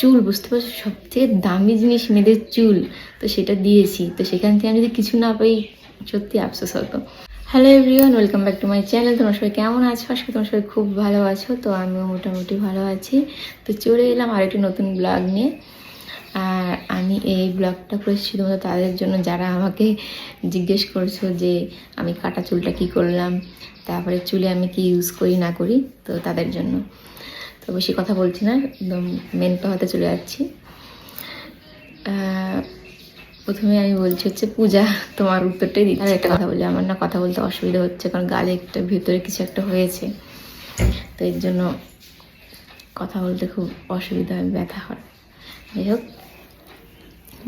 চুল, বুঝতে পারছ? সবচেয়ে দামি জিনিস মেয়েদের চুল। তো সেটা দিয়েছি। তো সেখান থেকে আমি যদি কিছু না পাই, সত্যি আফসোস হতো। Hello everyone welcome back to my channel তোমার সবাই কেমন আছো? আজকে তোমার সবাই খুব ভালো আছো। তো আমিও মোটামুটি ভালো আছি। তো চলে এলাম আরেকটি নতুন ব্লগ নিয়ে। আর আমি এই ব্লগটা করেছি শুধুমাত্র তাদের জন্য। যারা আমাকে জিজ্ঞেস করছ যে আমি কাটা চুলটা কি করলাম, তারপরে চুলে আমি কি ইউজ করি, না করি, তো তাদের জন্য। তো বেশি কথা বলছি না, একদম মেন কথাতে চলে যাচ্ছি। প্রথমে আমি বলছি হচ্ছে পূজা, তোমার উত্তরটাই দিচ্ছি। আর একটা কথা বলি, আমার না কথা বলতে অসুবিধা হচ্ছে, কারণ গালে একটা, ভিতরে কিছু একটা হয়েছে। তো এর জন্য কথা বলতে খুব অসুবিধা হয় ব্যথা হয়। যাই হোক,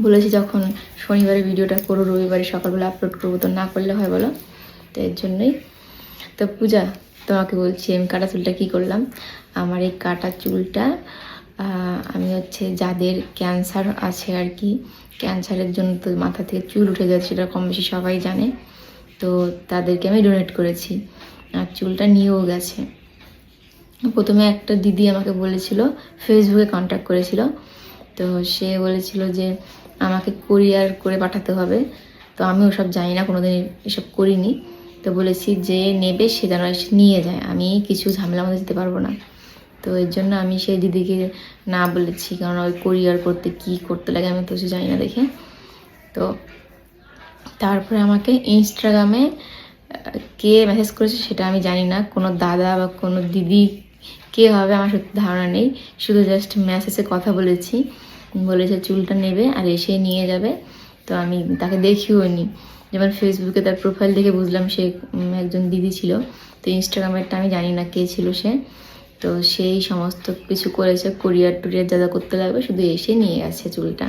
বলেছি যখন শনিবারে ভিডিওটা করো, রবিবারে সকালবেলা আপলোড করব, তো না করলে হয় বলো? তো এর জন্যই তো পূজা, তোমাকে বলছি আমি কাটা চুলটা কী করলাম? আমার এই কাটা চুলটা আমি হচ্ছে যাদের ক্যান্সার আছে আর কি ক্যান্সারের জন্য তো মাথা থেকে চুল উঠে যাচ্ছে, সেটা কম বেশি সবাই জানে। তো তাদেরকে আমি ডোনেট করেছি। আর চুলটা নিয়েও গেছে। প্রথমে একটা দিদি আমাকে বলেছিল ফেসবুকে কন্ট্যাক্ট করেছিল। তো সে বলেছিল যে, আমাকে কোরিয়ার করে পাঠাতে হবে। তো আমি ওসব জানি না কোনোদিন এসব করিনি। তো বলেছি যে নেবে, সে যেন নিয়ে যায়। আমি কিছু ঝামেলা মধ্যে যেতে পারব না। তো এর জন্য আমি সেই দিদিকে না বলেছি, কারণ ওই কোরিয়ার করতে কি করতে লাগে আমি তো কিছু জানি না দেখে। তো তারপরে আমাকে ইনস্টাগ্রামে কে মেসেজ করেছে সেটা আমি জানি না। কোনো দাদা বা কোনো দিদি কে হবে আমার সত্যি ধারণা নেই। শুধু জাস্ট মেসেজে কথা বলেছি। বলেছে চুলটা নেবে আর এসে নিয়ে যাবে। তো আমি তাকে দেখিও নি। যেমন ফেসবুকে তার প্রোফাইল দেখে বুঝলাম সে একজন দিদি ছিল। তো ইনস্টাগ্রামেরটা আমি জানি না কে ছিল সে। তো সেই সমস্ত কিছু করেছে কোরিয়ার টুরিয়ার যা যা করতে লাগবে শুধু এসে নিয়ে গেছে চুলটা।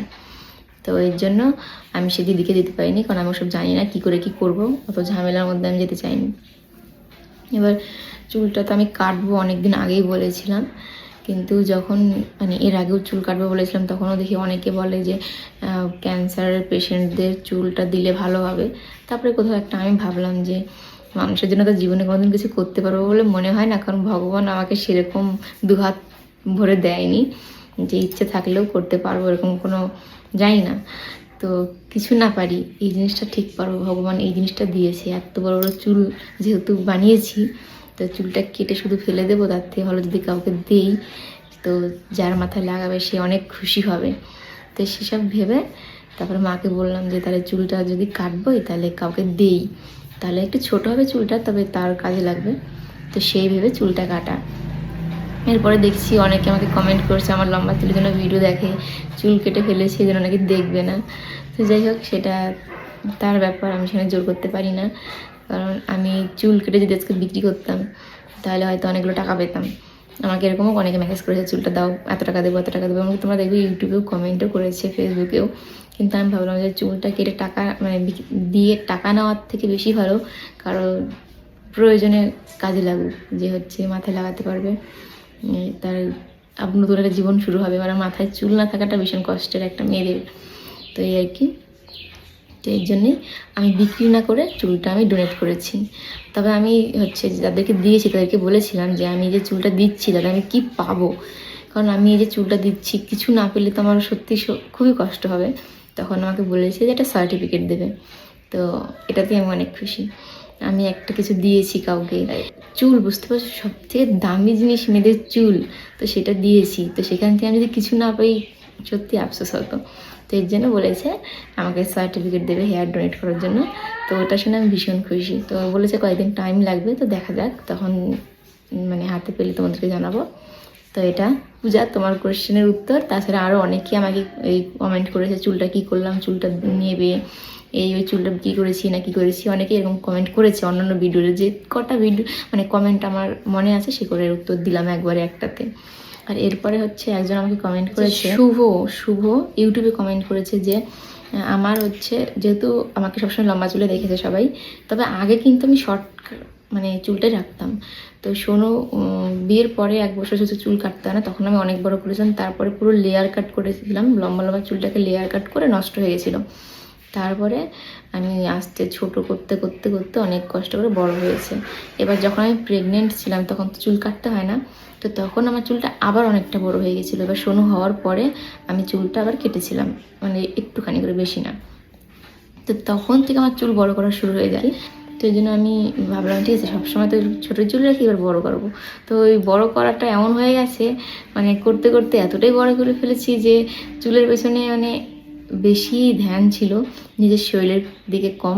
তো এর জন্য আমি সে দিদিকে দিতে পারিনি, কারণ আমি ওসব জানি না কি করে কি করব, অত ঝামেলার মধ্যে আমি যেতে চাইনি। এবার চুলটা তো আমি কাটবো অনেক দিন আগেই বলেছিলাম। কিন্তু যখন মানে এর আগেও চুল কাটবো বলেছিলাম, তখনও দেখি অনেকে বলে যে ক্যান্সারের পেশেন্টদের চুলটা দিলে ভালো হবে। তারপরে কোথাও একটা আমি ভাবলাম যে, মানুষের জন্য তো জীবনে কোনোদিন কিছু করতে পারব বলে মনে হয় না, কারণ ভগবান আমাকে সেরকম দুহাত ভরে দেয়নি। যে ইচ্ছে থাকলেও করতে পারব, এরকম কোনো, জানি না। তো কিছু না পারি, এই জিনিসটা ঠিক পারব, ভগবান এই জিনিসটা দিয়েছে। এত বড় বড় চুল যেহেতু বানিয়েছি তো চুলটা কেটে শুধু ফেলে দেবো, তার থেকে ভালো যদি কাউকে দেই, তো যার মাথায় লাগাবে সে অনেক খুশি হবে। তো সেসব ভেবে তারপরে মাকে বললাম যে, তাহলে চুলটা যদি কাটবোই, তাহলে কাউকে দেই। তাহলে একটু ছোট হবে চুলটা, তবে তার কাজে লাগবে। তো সেই ভেবে চুলটা কাটা। এরপরে দেখছি অনেকে আমাকে কমেন্ট করছে, আমার লম্বা চুলের জন্য ভিডিও দেখে, চুল কেটে ফেলেছে জন্য নাকি দেখবে না। তো যাই হোক, সেটা তার ব্যাপার আমি সেখানে জোর করতে পারি না। কারণ আমি চুল কেটে যদি আজকে বিক্রি করতাম, তাহলে হয়তো অনেকগুলো টাকা পেতাম। আমাকে এরকমও অনেকে মেসেজ করেছে, চুলটা দাও, এত টাকা দেবো, এত টাকা দেবো। আমাকে তোমরা দেখবে ইউটিউবেও কমেন্টও করেছে, ফেসবুকেও। কিন্তু আমি ভাবলাম যে চুলটা কেটে টাকা মানে দিয়ে টাকা নেওয়ার থেকে বেশি ভালো, কারণ প্রয়োজনে কাজে লাগুক, যে হচ্ছে মাথায় লাগাতে পারবে। তার নতুন একটা জীবন শুরু হবে মানে মাথায় চুল না থাকাটা ভীষণ কষ্টের একটা মেয়েদের। তো এই আর কি। তো এর জন্যে আমি বিক্রি না করে চুলটা আমি ডোনেট করেছি। তবে আমি হচ্ছে যাদেরকে দিয়েছি তাদেরকে বলেছিলাম যে আমি যে চুলটা দিচ্ছি তাহলে আমি কি পাবো? কারণ আমি এই যে চুলটা দিচ্ছি, কিছু না পেলে তো আমার সত্যি খুবই কষ্ট হবে। তখন আমাকে বলেছে যে একটা সার্টিফিকেট দেবে। তো এটাতে আমি অনেক খুশি। আমি একটা কিছু দিয়েছি কাউকে। চুল বুঝতে পারছ? সব থেকে দামি জিনিস মেয়েদের চুল। তো সেটা দিয়েছি। তো সেখান থেকে আমি যদি কিছু না পাই, সত্যি আফসোস হতো। তো এর জন্য বলেছে, আমাকে সার্টিফিকেট দেবে হেয়ার ডোনেট করার জন্য। তো ওটা শুনে আমি ভীষণ খুশি। তো বলেছে কয়েকদিন টাইম লাগবে, তো দেখা যাক। তখন মানে হাতে পেলে তোমাদেরকে জানাব। তো এটা, পূজা, তোমার কোয়েশ্চেনের উত্তর। তাছাড়া আরও অনেকেই আমাকে এই কমেন্ট করেছে, চুলটা কী করলাম, চুলটা নেবে, এই ওই চুলটা কী করেছি, না কী করেছি। অনেকে এরকম কমেন্ট করেছে অন্যান্য ভিডিওতে যে কটা ভিডিও মানে কমেন্ট আমার মনে আছে, সে করে উত্তর দিলাম একবারে একটাতে। আর এরপরে হচ্ছে একজন আমাকে কমেন্ট করেছে। শুভ শুভ ইউটিউবে কমেন্ট করেছে যে আমার হচ্ছে যেহেতু আমাকে সবসময় লম্বা চুলে দেখেছে সবাই তবে আগে কিন্তু আমি শর্ট মানে চুলটাই রাখতাম। তো শোনো বিয়ের পরে এক বছর যদি চুল কাটতে হয় না তখন আমি অনেক বড় করেছিলাম। তারপরে পুরো লেয়ার কাট করেছিলাম। লম্বা লম্বা চুলটাকে লেয়ার কাট করে নষ্ট হয়ে গেছিল। তারপরে আমি আস্তে ছোট করতে করতে করতে অনেক কষ্ট করে বড় হয়েছে। এবার যখন আমি প্রেগনেন্ট ছিলাম তখন তো চুল কাটতে হয় না। তো তখন আমার চুলটা আবার অনেকটা বড় হয়ে গেছিল। এবার সোনু হওয়ার পরে আমি চুলটা আবার কেটেছিলাম মানে একটুখানি করে, বেশি না। তো তখন থেকে আমার চুল বড় করা শুরু হয়ে যায়। তো এই জন্য আমি ভাবলাম, ঠিক আছে, সবসময় তো ছোটো চুল রাখি, এবার বড় করব। তো ওই বড় করাটা এমন হয়ে গেছে মানে করতে করতে এতটাই বড় করে ফেলেছি যে চুলের পেছনে মানে বেশি ধ্যান ছিল, নিজের শরীরের দিকে কম।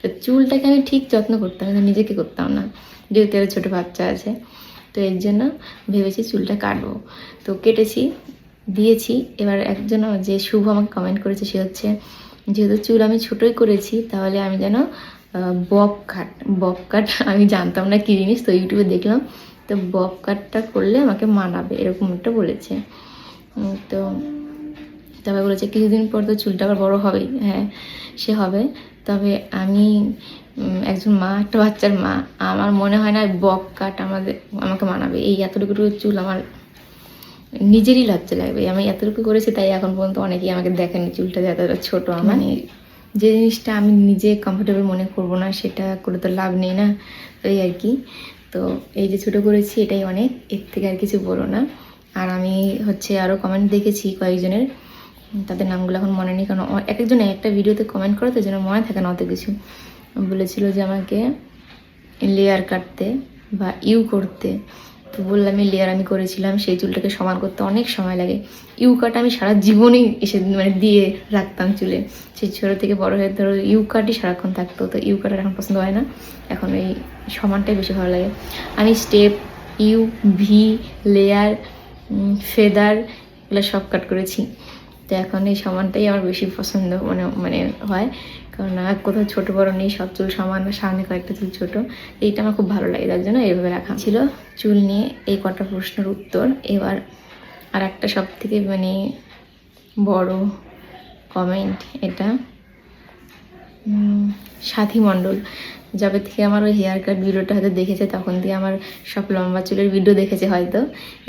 তো চুলটাকে আমি ঠিক যত্ন করতাম নিজেকে করতাম না। যেহেতু ছোটো বাচ্চা আছে। তো এর জন্য ভেবেছি চুলটা কাটবো। তো কেটেছি, দিয়েছি। এবার একজন যে শুভ আমাকে কমেন্ট করেছে সে হচ্ছে, যেহেতু চুল আমি ছোটোই করেছি, তাহলে আমি যেন বক বব কাট বব কাট আমি জানতাম না কী জিনিস, তো ইউটিউবে দেখলাম, তো বব কাটটা করলে আমাকে মানাবে। এরকম একটা বলেছে। তো তবে বলেছে, কিছুদিন পর তো চুলটা আবার বড় হবেই হ্যাঁ সে হবে। তবে আমি একজন মা, একটা বাচ্চার মা, আমার মনে হয় না বক কাট আমাদের, আমাকে মানাবে। এই এতটুকু চুল আমার নিজেরই লজ্জা লাগবে। আমি এতটুকু করেছি তাই এখন পর্যন্ত অনেকেই আমাকে দেখেনি চুলটা যে এতটা ছোটো মানে যে জিনিসটা আমি নিজে কমফোর্টেবল মনে করব না, সেটা করে তো লাভ নেই না, এই আর কি। তো এই যে ছোটো করেছি, এটাই অনেক। এর থেকে আর কিছু বলো না। আর আমি হচ্ছে আরও কমেন্ট দেখেছি কয়েকজনের। তাদের নামগুলো এখন মনে নেই, কারণ এক একজন একটা ভিডিওতে কমেন্ট করে তো যেন মনে থাকে না অত কিছু। বলেছিল যে আমাকে লেয়ার কাটতে বা ইউ করতে। তো বললাম লেয়ার আমি করেছিলাম, সেই চুলটাকে সমান করতে অনেক সময় লাগে। ইউ কাট আমি সারা জীবনেই এসে মানে দিয়ে রাখতাম চুলে। সেই ছোটো থেকে বড় হয়ে ধরো ইউ কাটই সারাক্ষণ থাকতো, তো ইউ কাট আর এখন পছন্দ হয় না। এখন এই সমানটাই বেশি ভালো লাগে। আমি step U V layer feather এগুলো সব কাট করেছি। তো এখন এই সমানটাই আমার বেশি পছন্দ মানে মানে হয়। কারণ আর কোথাও ছোটো বড়ো নেই, সব চুল সমান, সামনে কয়েকটা চুল ছোটো। এইটা আমার খুব ভালো লাগে, তার জন্য এইভাবে রাখা ছিল চুল নিয়ে এই কটা প্রশ্নের উত্তর। এবার আর একটা সব থেকে মানে বড় কমেন্ট এটা সাথী মণ্ডল। যবে থেকে আমার ওই হেয়ার কাট ভিডিওটা হয়তো দেখেছে, তখন থেকে আমার সব লম্বা চুলের ভিডিও দেখেছে হয়তো।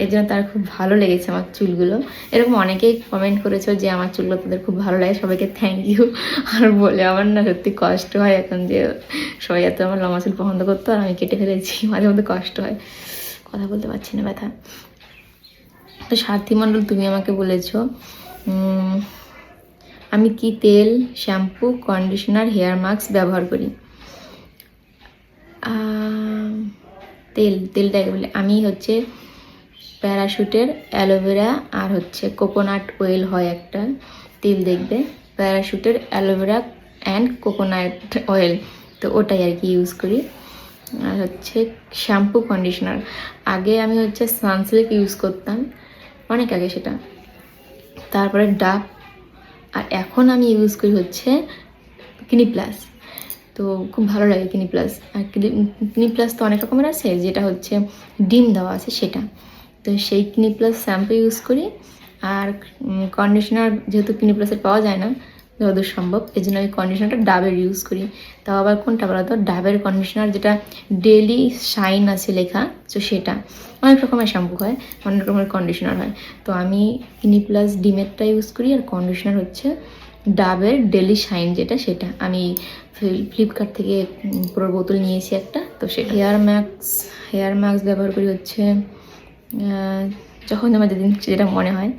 এর জন্য তার খুব ভালো লেগেছে আমার চুলগুলো। এরকম অনেকেই কমেন্ট করেছ যে আমার চুলগুলো তাদের খুব ভালো লাগে, সবাইকে থ্যাংক ইউ আর বলে আমার না সত্যি কষ্ট হয় এখন যে সবাই এত আমার লম্বা চুল পছন্দ করতো আর আমি কেটে ফেলেছি, মাঝে মধ্যে কষ্ট হয়। কথা বলতে পারছি না ব্যথা। তো সাথী মণ্ডল, তুমি আমাকে বলেছ আমি কি তেল, শ্যাম্পু কন্ডিশনার হেয়ার মাস্ক ব্যবহার করি? তেল তেলটা বলে, আমি হচ্ছে প্যারাশুটের অ্যালোভেরা আর হচ্ছে কোকোনাট অয়েল হয় একটা। তেল দেখবে, প্যারাশুটের aloe vera and coconut oil. তো ওটাই আর কি ইউজ করি। আর হচ্ছে শ্যাম্পু কন্ডিশনার আগে আমি হচ্ছে সানসিল্ক ইউজ করতাম, অনেক আগে সেটা। তারপরে ডাব। আর এখন আমি ইউজ করি হচ্ছে কিনি প্লাস। তো খুব ভালো লাগে কিনি প্লাস আর কিনি প্লাস তো অনেক রকমের আছে, যেটা হচ্ছে ডিম দেওয়া আছে সেটা। তো সেই কিনি প্লাস শ্যাম্পু ইউজ করি। আর কন্ডিশনার যেহেতু কিনি প্লাসের পাওয়া যায় না, যতদূর সম্ভব এই জন্য আমি কন্ডিশনারটা ডাবের ইউজ করি। তাও আবার কোনটা বলো তো ডাবের কন্ডিশনার যেটা ডেলি শাইন আছে লেখা, তো সেটা। অনেক রকমের শ্যাম্পু হয়, অনেক রকমের কন্ডিশনার হয়। তো আমি কিনি প্লাস ডিমেরটা ইউজ করি, আর কন্ডিশনার হচ্ছে ডাবের ডেলি শাইন যেটা সেটা। আমি ফ্লিপকার্ট থেকে পুরো বোতল নিয়েছি একটা তো সেটা। হেয়ার ম্যাক্স হেয়ার ম্যাক্স ব্যবহার করি হচ্ছে যখন আমার যেদিন যেটা মনে হয়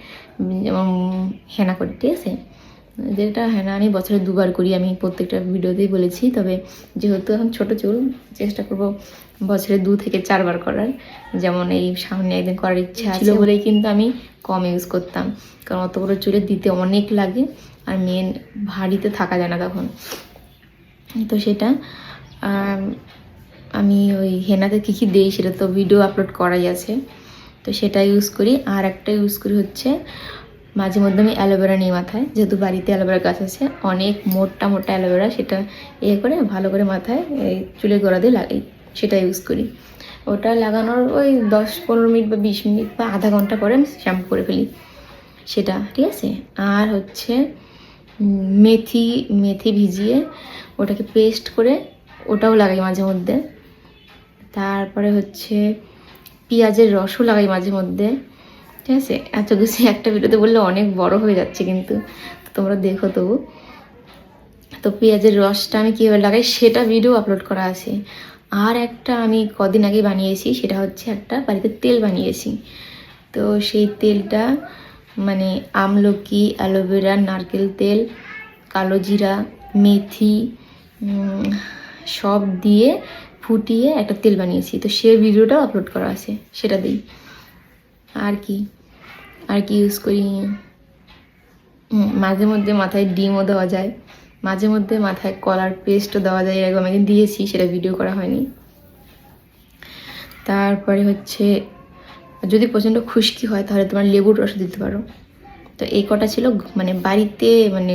যেমন হেনা করি ঠিক আছে? যেটা হেনা আমি বছরে দুবার করি আমি প্রত্যেকটা ভিডিওতেই বলেছি তবে যেহেতু এখন ছোট চুল চেষ্টা করব বছরে দু থেকে চারবার করার। যেমন এই সামনে একদিন করার ইচ্ছা ছিল বলেই কিন্তু আমি কম ইউজ করতাম। কারণ অত বড় চুলে দিতে অনেক লাগে আর মেন ভারীতে থাকা যায় না তখন। তো সেটা, আমি ওই হেনাতে কী কী দিই সেটা তো ভিডিও আপলোড করাই আছে। তো সেটা ইউজ করি, আর একটা ইউজ করি হচ্ছে মাঝে মধ্যে আমি অ্যালোভেরা নিই মাথায়, যেহেতু বাড়িতে অ্যালোভেরা গাছ আছে, অনেক মোটা মোটা অ্যালোভেরা সেটা ইয়ে করে ভালো করে মাথায় এই চুলের গোড়া দিয়ে লাগাই, সেটা ইউজ করি। ওটা লাগানোর ওই দশ পনেরো মিনিট বা বিশ মিনিট বা আধা ঘণ্টা পরে আমি শ্যাম্পু করে ফেলি, সেটা, ঠিক আছে? আর হচ্ছে মেথি মেথি ভিজিয়ে ওটাকে পেস্ট করে ওটাও লাগাই মাঝে মধ্যে। তারপরে হচ্ছে পেঁয়াজের রসও লাগাই মাঝে মধ্যে। ঠিক আছে? এত কিছু একটা ভিডিওতে বললে অনেক বড় হয়ে যাচ্ছে কিন্তু। তোমরা দেখো তবু। তো পেঁয়াজের রসটা আমি কীভাবে লাগাই সেটা ভিডিও আপলোড করা আছে। আর একটা আমি কদিন আগে বানিয়েছি, সেটা হচ্ছে একটা বাড়িতে তেল বানিয়েছি। তো সেই তেলটা মানে আমলকি, অ্যালোভেরা, নারকেল তেল, কালো জিরা, মেথি সব দিয়ে ফুটিয়ে একটা তেল বানিয়েছি। তো সে ভিডিওটাও আপলোড করা আছে, সেটা দিই। আর কি? আর কি ইউজ করি? মাঝে মধ্যে মাথায় ডিমও দেওয়া যায়। মাঝে মধ্যে মাথায় কলার পেস্টও দেওয়া যায়, এরকম একদিন দিয়েছি, সেটা ভিডিও করা হয়নি। তারপরে হচ্ছে যদি প্রচণ্ড খুশকি হয় তাহলে তোমার লেবুর রস দিতে পারো। তো এই কটা ছিল মানে বাড়িতে মানে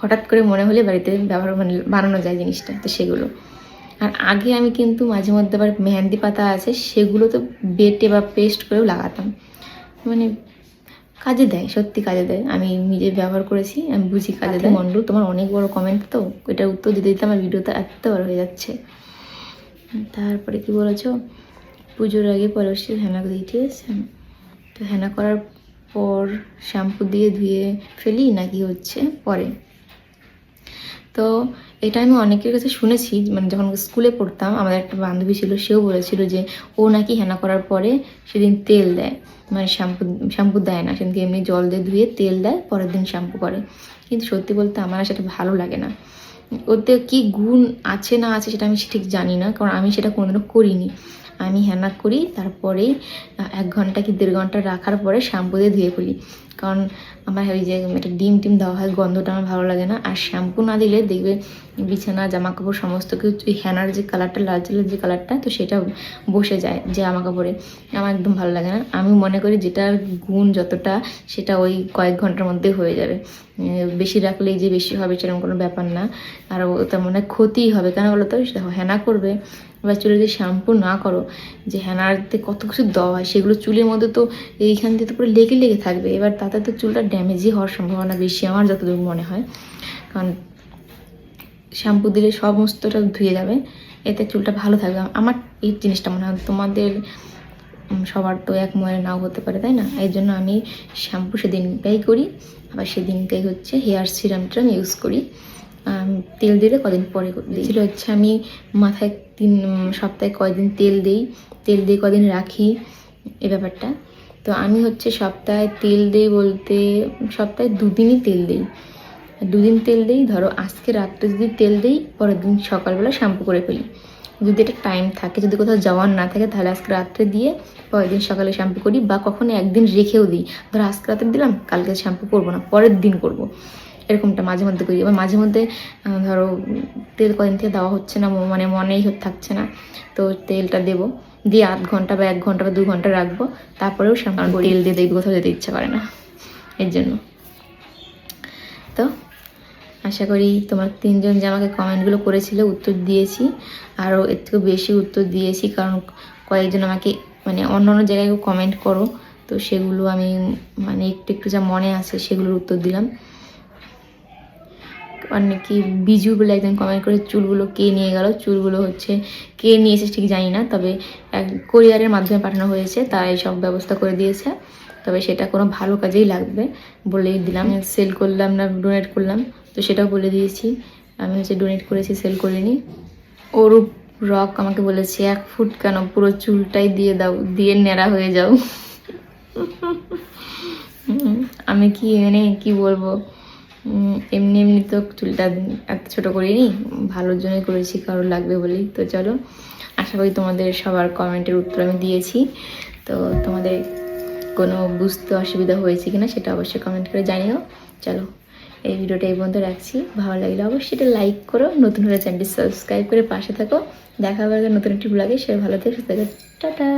হঠাৎ করে মনে হলে বাড়িতে ব্যবহার মানে বানানো যায় জিনিসটা তো সেগুলো। আর আগে আমি কিন্তু মাঝে মধ্যে আবার মেহেন্দি পাতা আছে সেগুলো তো বেটে বা পেস্ট করেও লাগাতাম। মানে কাজে দেয় সত্যি কাজে দেয়। আমি নিজে ব্যবহার করেছি আমি বুঝি কাজে দেয়। মন্ডল তোমার অনেক বড় কমেন্ট তো এটার উত্তর দিতে দিতে আমার ভিডিওটা এত বড় হয়ে যাচ্ছে। তারপরে কি বলেছ? পুজোর আগে পরশে হেনা দিই ঠিক আছে? তো হেনা করার পর শ্যাম্পু দিয়ে ধুয়ে ফেলি নাকি হচ্ছে পরে? তো এটা আমি অনেকের কাছে শুনেছি মানে যখন স্কুলে পড়তাম, আমাদের একটা বান্ধবী ছিল, সেও বলেছিল যে ও নাকি হেনা করার পরে সেদিন তেল দেয়। মানে শ্যাম্পু শ্যাম্পু দেয় না, সেদিনকে এমনি জল দিয়ে ধুয়ে তেল দেয়, পরের দিন শ্যাম্পু করে। কিন্তু সত্যি বলতে আমার সেটা ভালো লাগে না। ওতে কি গুণ আছে না আছে সেটা আমি ঠিক জানি না, কারণ আমি সেটা কোনোদিনও করিনি। আমি হেনা করি, তারপরেই এক ঘণ্টা কি দেড় ঘণ্টা রাখার পরে শ্যাম্পু দিয়ে ধুয়ে ফেলি। কারণ আমার ওই যে একটা ডিম টিম দেওয়া হয়, গন্ধটা আমার ভালো লাগে না। আর শ্যাম্পু না দিলে দেখবে বিছানা জামা কাপড় সমস্ত কিছু হেনার যে কালারটা, লাল যে কালারটা, তো সেটা বসে যায় যে জামা কাপড়ে আমার একদম ভালো লাগে না। আমি মনে করি যেটার গুণ যতটা, সেটা ওই কয়েক ঘণ্টার মধ্যে হয়ে যাবে। বেশি রাখলেই যে বেশি হবে সেরকম কোনো ব্যাপার না। আর ওটা মনে হয় ক্ষতিই হবে। কেন বলো তো? দেখো হেনা করবে। এবার চুলে যদি শ্যাম্পু না করো, যে হেনারতে কত কিছু দেওয়া হয়, সেগুলো চুলের মধ্যে তো এইখান দিয়ে তো পুরো লেগে লেগে থাকবে। এবার তাতে তো চুলটা ড্যামেজই হওয়ার সম্ভাবনা বেশি, আমার যতদূর মনে হয়। কারণ শ্যাম্পু দিলে সমস্তটা ধুয়ে যাবে, এতে চুলটা ভালো থাকবে। আমার এই জিনিসটা মনে হয় তোমাদের সবার তো এক মনে নাও হতে পারে, তাই না? এই জন্য আমি শ্যাম্পু সেদিনটাই করি, আবার সেদিনটাই হচ্ছে হেয়ার সিরামটা আমি ইউজ করি। তেল দিলে কদিন পরে দিই। ছিল হচ্ছে আমি মাথায় তিন সপ্তাহে কয়দিন তেল দিই, তেল দিয়ে কদিন রাখি, এ ব্যাপারটা। তো আমি হচ্ছে সপ্তাহে তেল দিই বলতে, সপ্তাহে দুদিনই তেল দিই। দুদিন তেল দিই, ধরো আজকে রাত্রে যদি তেল দিই, পরের দিন সকালবেলা শ্যাম্পু করে ফেলি। যদি একটা টাইম থাকে, যদি কোথাও যাওয়ার না থাকে, তাহলে আজকে রাত্রে দিয়ে পরের দিন সকালে শ্যাম্পু করি বা কখনো একদিন রেখেও দিই। ধরো আজকে রাতে দিলাম, কালকে শ্যাম্পু করব না, পরের দিন করব। এরকমটা মাঝে মধ্যে করি। এবার মাঝে মধ্যে ধরো তেল কদিন থেকে দেওয়া হচ্ছে না মানে মনেই থাকছে না, তো তেলটা দেবো। দিয়ে আধ ঘণ্টা বা এক ঘণ্টা বা দু ঘণ্টা রাখব। তারপরেও শ্যাম্পু তেল দিয়ে দেখব কোথাও যেতে ইচ্ছা করে না। এর জন্য। তো আশা করি তোমার তিনজন যে আমাকে কমেন্টগুলো করেছিল, উত্তর দিয়েছি। আরও এর থেকেও বেশি উত্তর দিয়েছি, কারণ কয়েকজন আমাকে মানে অন্য অন্য জায়গায় কমেন্ট করো। তো সেগুলো আমি মানে একটু একটু যা মনে আছে সেগুলোর উত্তর দিলাম। অনেকে বিজু বলে একজন কমেন্ট করে চুলগুলো কে নিয়ে গেল, চুলগুলো হচ্ছে কে নিয়েছে ঠিক জানি না, তবে এক কোরিয়ারের মাধ্যমে পাঠানো হয়েছে, তাই সব ব্যবস্থা করে দিয়েছে, তবে সেটা কোনো ভালো কাজেই লাগবে বলেই দিলাম সেল করলাম না ডোনেট করলাম, তো সেটাও বলে দিয়েছি, আমি হচ্ছে ডোনেট করেছি সেল করিনি। অরূপ রক আমাকে বলেছে, এক ফুট কেন? পুরো চুলটাই দিয়ে দাও, দিয়ে নেড়া হয়ে যাও। আমি কি মানে কি বলব? এমনি এমনি তো চুলটা এত ছোটো করিনি, ভালোর জন্যই করেছি, কারোর লাগবে বলেই। তো চলো, আশা করি তোমাদের সবার কমেন্টের উত্তর আমি দিয়েছি। তো তোমাদের কোনো বুঝতে অসুবিধা হয়েছে কিনা সেটা অবশ্যই কমেন্ট করে জানিও। চলো, এই ভিডিওটা এই পর্যন্ত রাখছি। ভালো লাগলে অবশ্যই এটা লাইক করো, নতুন হলে চ্যানেলটি সাবস্ক্রাইব করে পাশে থাকো। দেখা হবে নতুন একটি ব্লগে সে ভালো থেকে, সুস্থ। টাটা!